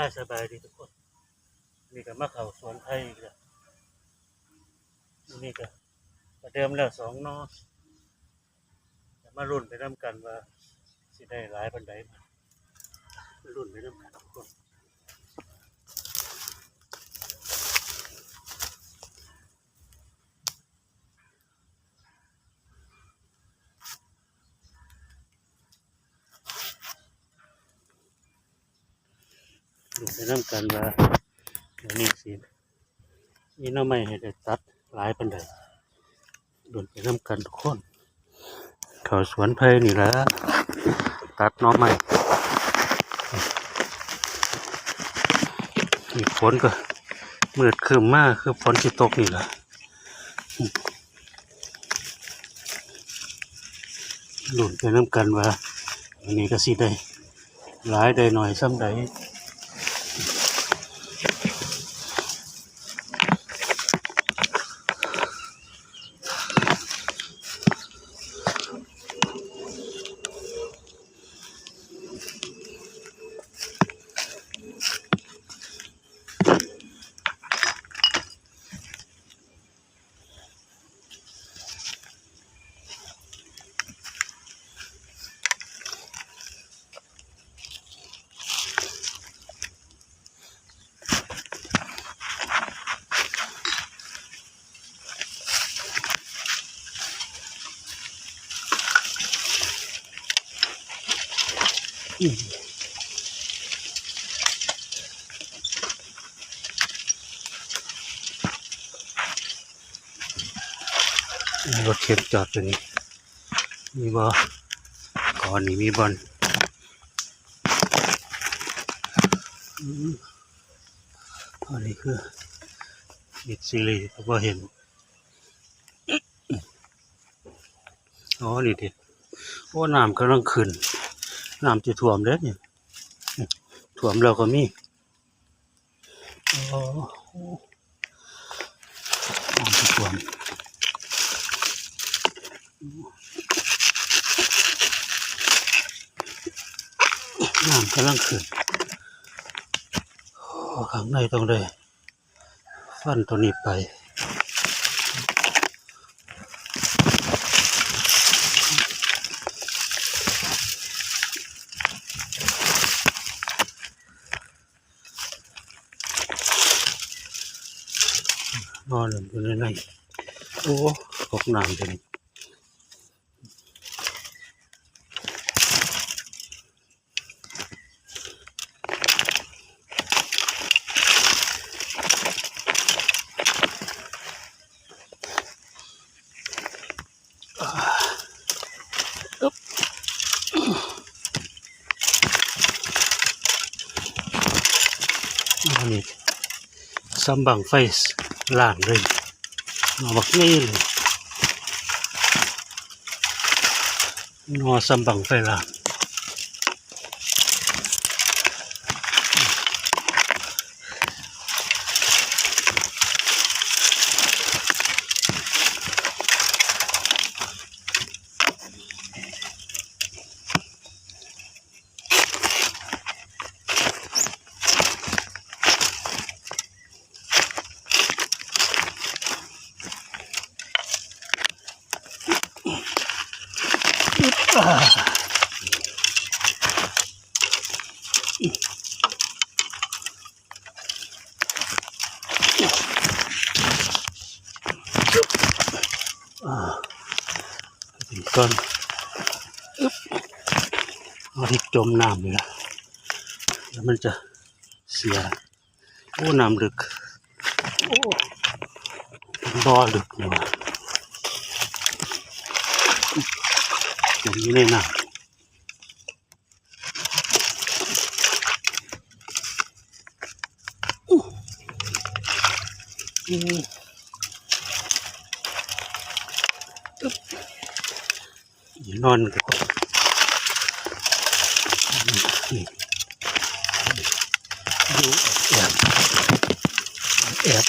ค่าสบายดีทุกคน นี่ก็มาเข้าสวนไทยอีกแล้วนี่ก็ประเดิมแล้วสองนอมารุ่นไปน้ำกันว่าสิได้หลายปันไดมามารุ่นไปน้ำกันทุกคนรุ่น ไปน้ำกันว่าเดี๋ยวนี้สินี่น้องไม่ให้ได้ตัดหลายปันใดรุ่นไปน้ำกันทุกคนเขาสวนไผ่นี่แหละตัดน้องใหม่นี่ฝนก็มืดคืมมากคือฝนสิตกนี่แหละหลุนไปน้ำกันว่าอันนี้ก็สิได้หลายได้หน่อยซ้ำใด รถเข็นจอดอยู่นี่มีบ่ก่อนนี่มีบอลอันนี้คือมิดซีรีส์ก็เห็นอ๋อนี่ดิโอ้น้ำกำลังขึ้น น้ำจะท่วมเด้อนี่ท่วมแล้วก็มีอ๋อน้ำจะท่วมน้ำกำลังขึ้นโอ้ข้างในต้องได้ฟันตัวนี้ไป นอนอยู่ในในโอ้ตก น้ำจนอันนี้ซัมบังไฟล่างเลยนอบักนี่เลย นอซัมบั กก้อนอึ๊บเอาที่จมน้ำเลยนะแล้วมันจะเสีย โอ้ น้ำลึก โอ้บ่อลึกเลยว่ะจมอยู่ในน้ำอู้อู้อึ๊บอย่า นอนกันดูแอบแอบ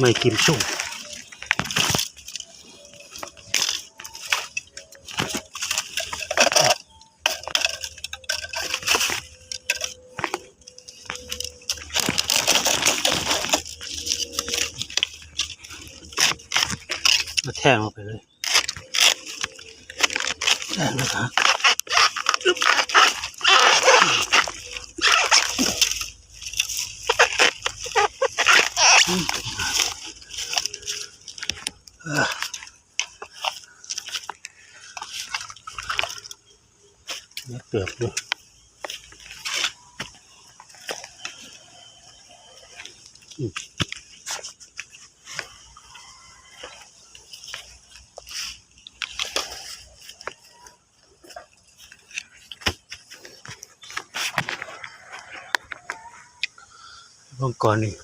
ไม่กินสุ่ม แทงลงไปเลยแทงนะครับเนี่ยเกือบด้วยเมื่ อก่อนนี่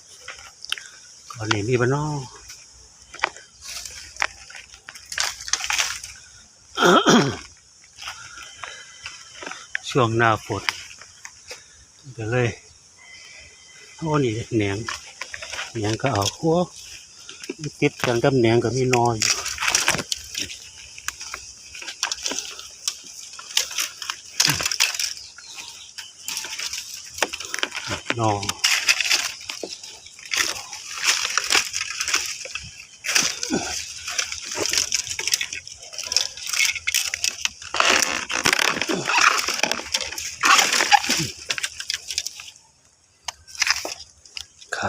ก่อนนี่มีบ้านนอกช่วงหน้าฝนก็เลยโอ้นี่แหนงแหนงก็เอาหัวติดกันกับแหนงก็มีนอยอยู่นอข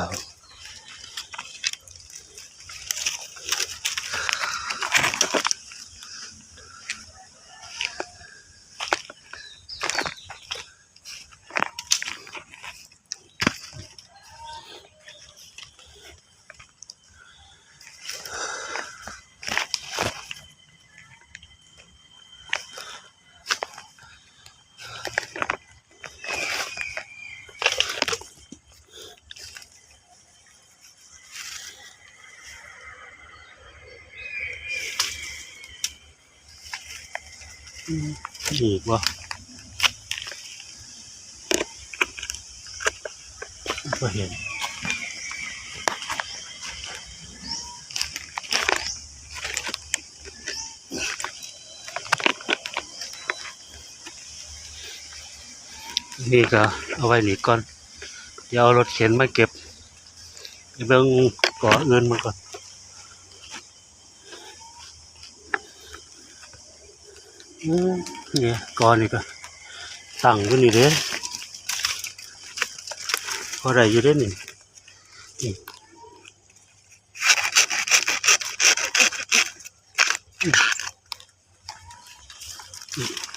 า อีกวะก็เห็นนี่ก็เอาไว้นี่ก่อน เดี๋ยวเอารถเข็นมาเก็บเบิ่งก่อเงินมาก่อน อืมเนี่ยก่อนนี่ก็ตั้งอยู่นี่เด้พอได้อยู่เด้นี่นี่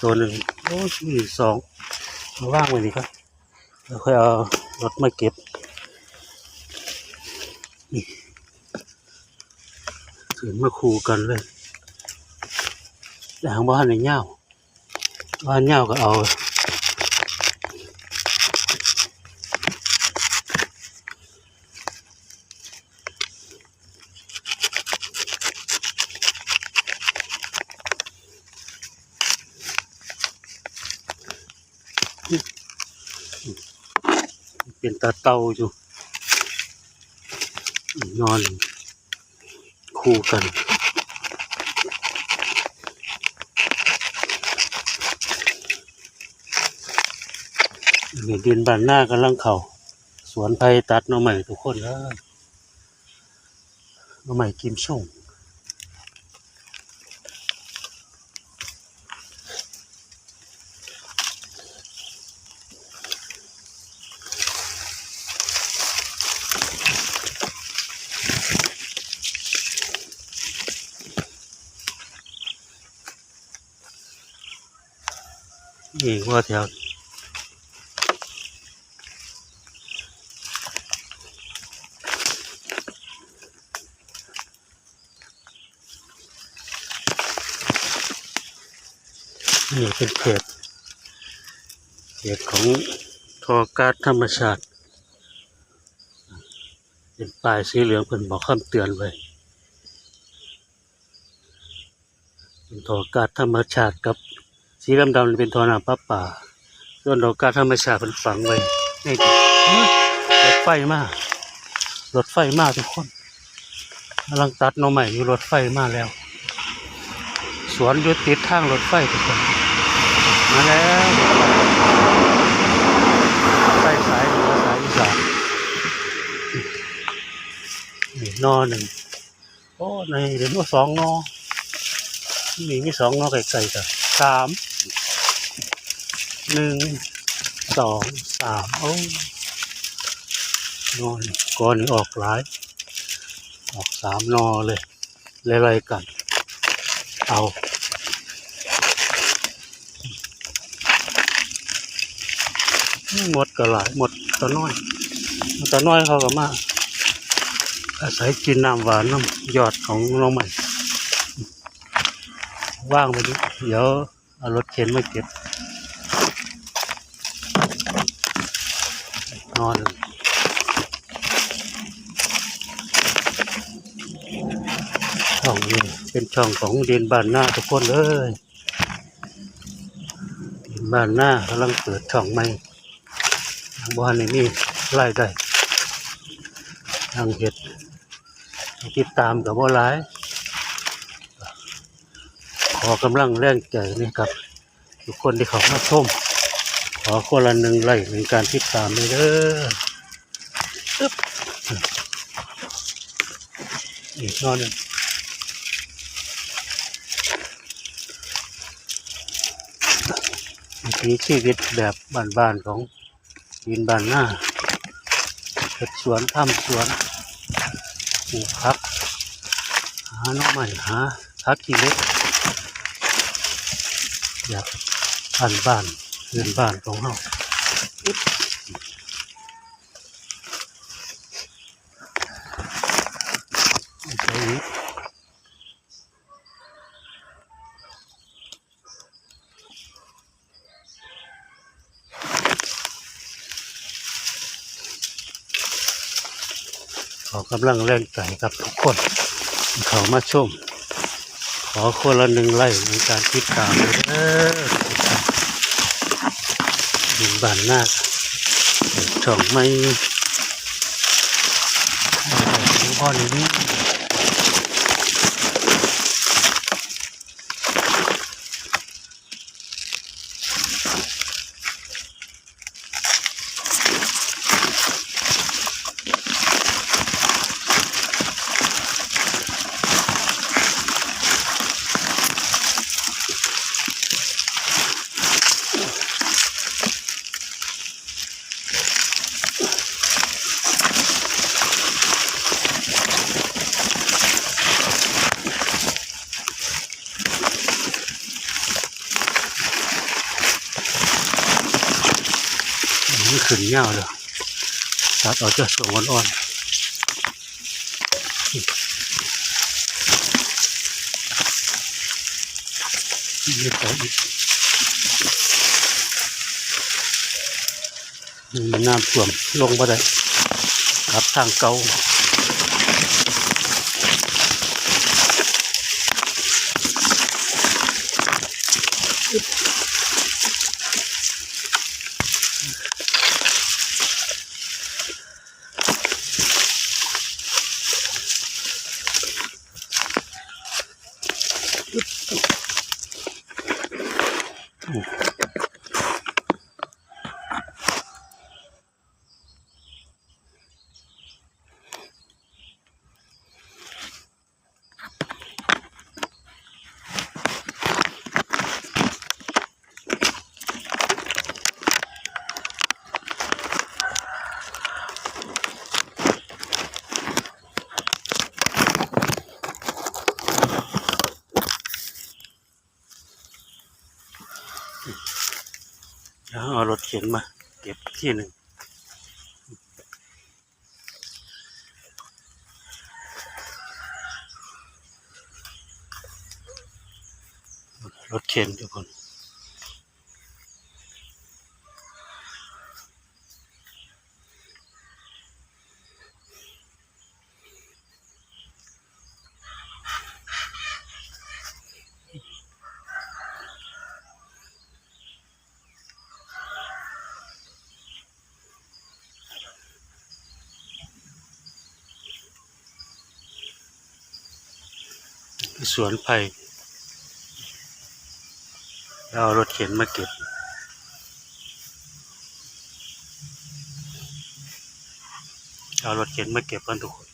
ตัวหนึ่งโอ้ยสองเอาว่างไว้นี่ครับแล้วค่อยเอารถมาเก็บนี่ถึงมาคู่กันเลย แต่างบ้านในเง่าบ้านเง่าก็เอาเป็นตาเตาอยู่นอนคู่กัน นี่ดินบ้านหน้ากำลังเขาสวนไผ่ตัดน่อใหม่ทุกคนเลยหน่อใหม่กิมส่งนี่ว่าแถว นี่เป็นเขตเขตของทอการ์ดธรรมชาติ เป็นป้ายสีเหลืองเป็นบอกคำเตือนไว้เป็นทอการ์ดธรรมชาติกับสีดำๆเป็นทอน้ำประป่าส่วนทอการ์ดธรรมชาติเป็นฝังไว้นดินอื้อรถไฟมากรถไฟมากทุกคนกำลังตัดน้องใหม่อยู่รถไฟมาแล้ว สวนอยู่ติดทางรถไฟทุกคน มาแล้วใต้สายเหนือสายอีสานนี่นอหนึ่งไปอ้ในเดี๋ยวว่าสองนอมีมีสองนอไก่ไก่กับสามหนึ่งสองสามโอ้นอนก้อนนี้ออกหลาย ออกสามนอเลยไล่ๆกัน เอา หมดก็หลายหมดตัวน้อยตัวน้อยเขาก็มาอาศัยกินน้ำหวานน้ำยอดของน้องใหม่ ว่างไปดิเดี๋ยวเอารถเข็นมาเก็บ นอนช่องนี้เป็นช่องของเดียนบ้านหน้าทุกคนเลยเดียนบ้านหน้ากำลังเปิดช่องใหม่ ทางบ้านนี่มีไล่ได้ทางเห็ดติดตามกับว่าร้าย ขอกำลังแรงใจนี่ครับ ทุกคนที่เขามาชมขอคนละหนึ่งไล่ในการติดตามเลยเด้อตึ๊บอีกนอนหนึ่งวิถีชีวิตแบบบ้านๆของ กินบ้านหน้าเก็บสวนทำสวนปลูกผัก หาน้องใหม่หาพักกิเล็กอยากอ่านบ้านเรือนบ้านของเราอึ๊บใส่นี้ขอ กำลังแรงใจกับทุกคน เขามาชม ขอคนละหนึ่งไล่ในการติดตามเลยเด้อดินบ้านนาคช่องไม่ของพ่อนี้ ขึ้นเงาเลยตัดออกจากส่วนอ่อนๆนี่ต่ออีกนี่น้ำท่วมลงมาได้ครับทางเก่า เอารถเข็นมา เก็บที่หนึ่งรถเข็นทุกคน สวนไผ่เอารถเข็นมาเก็บ เอารถเข็นมาเก็บกันทุกคน